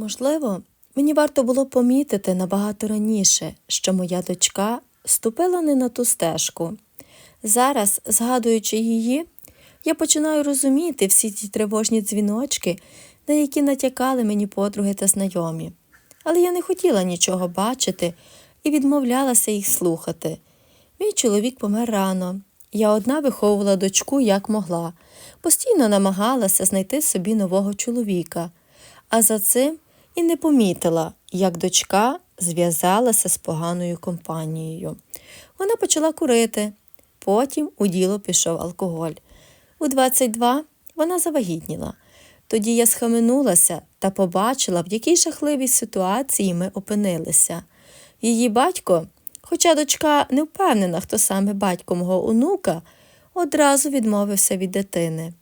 Можливо, мені варто було помітити набагато раніше, що моя дочка ступила не на ту стежку. Зараз, згадуючи її, я починаю розуміти всі ті тривожні дзвіночки, на які натякали мені подруги та знайомі. Але я не хотіла нічого бачити і відмовлялася їх слухати. Мій чоловік помер рано. Я одна виховувала дочку як могла, постійно намагалася знайти собі нового чоловіка, а за цим і не помітила, як дочка зв'язалася з поганою компанією. Вона почала курити, потім у діло пішов алкоголь. У 22 вона завагітніла. Тоді я схаменулася та побачила, в якій жахливій ситуації ми опинилися. Її батько, хоча дочка не впевнена, хто саме батько мого онука, одразу відмовився від дитини.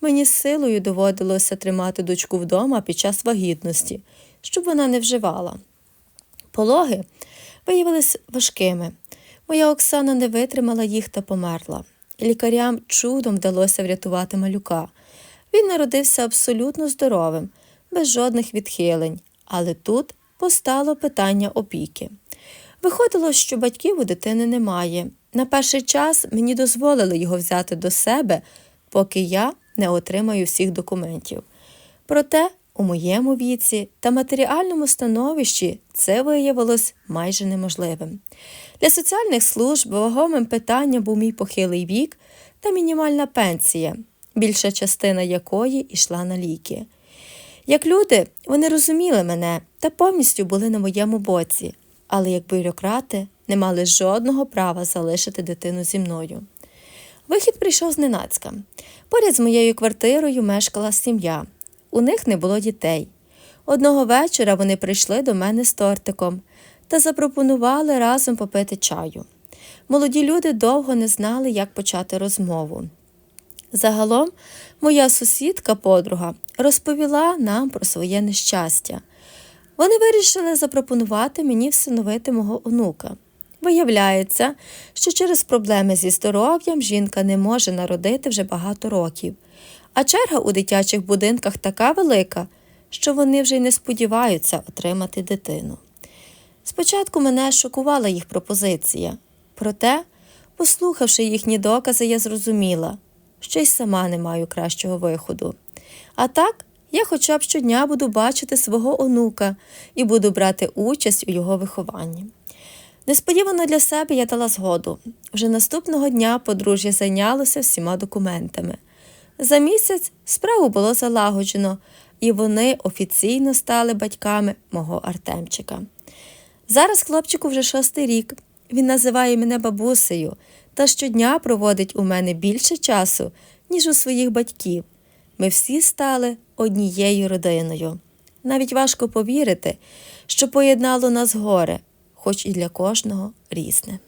Мені силою доводилося тримати дочку вдома під час вагітності, щоб вона не вживала. Пологи виявилися важкими. Моя Оксана не витримала їх та померла. Лікарям чудом вдалося врятувати малюка. Він народився абсолютно здоровим, без жодних відхилень, але тут постало питання опіки. Виходило, що батьків у дитини немає. На перший час мені дозволили його взяти до себе, поки я не отримаю всіх документів. Проте у моєму віці та матеріальному становищі це виявилось майже неможливим. Для соціальних служб вагомим питанням був мій похилий вік та мінімальна пенсія, більша частина якої йшла на ліки. Як люди, вони розуміли мене та повністю були на моєму боці, але як бюрократи не мали жодного права залишити дитину зі мною. Вихід прийшов зненацька. Поряд з моєю квартирою мешкала сім'я. У них не було дітей. Одного вечора вони прийшли до мене з тортиком та запропонували разом попити чаю. Молоді люди довго не знали, як почати розмову. Загалом, моя сусідка подруга розповіла нам про своє нещастя. Вони вирішили запропонувати мені всиновити мого онука. Виявляється, що через проблеми зі здоров'ям жінка не може народити вже багато років, а черга у дитячих будинках така велика, що вони вже й не сподіваються отримати дитину. Спочатку мене шокувала їх пропозиція, проте, послухавши їхні докази, я зрозуміла, що й сама не маю кращого виходу. А так, я хоча б щодня буду бачити свого онука і буду брати участь у його вихованні. Несподівано для себе я дала згоду. Вже наступного дня подружжя зайнялося всіма документами. За місяць справу було залагоджено, і вони офіційно стали батьками мого Артемчика. Зараз хлопчику вже шостий рік. Він називає мене бабусею та щодня проводить у мене більше часу, ніж у своїх батьків. Ми всі стали однією родиною. Навіть важко повірити, що поєднало нас горе, хоч і для кожного різне.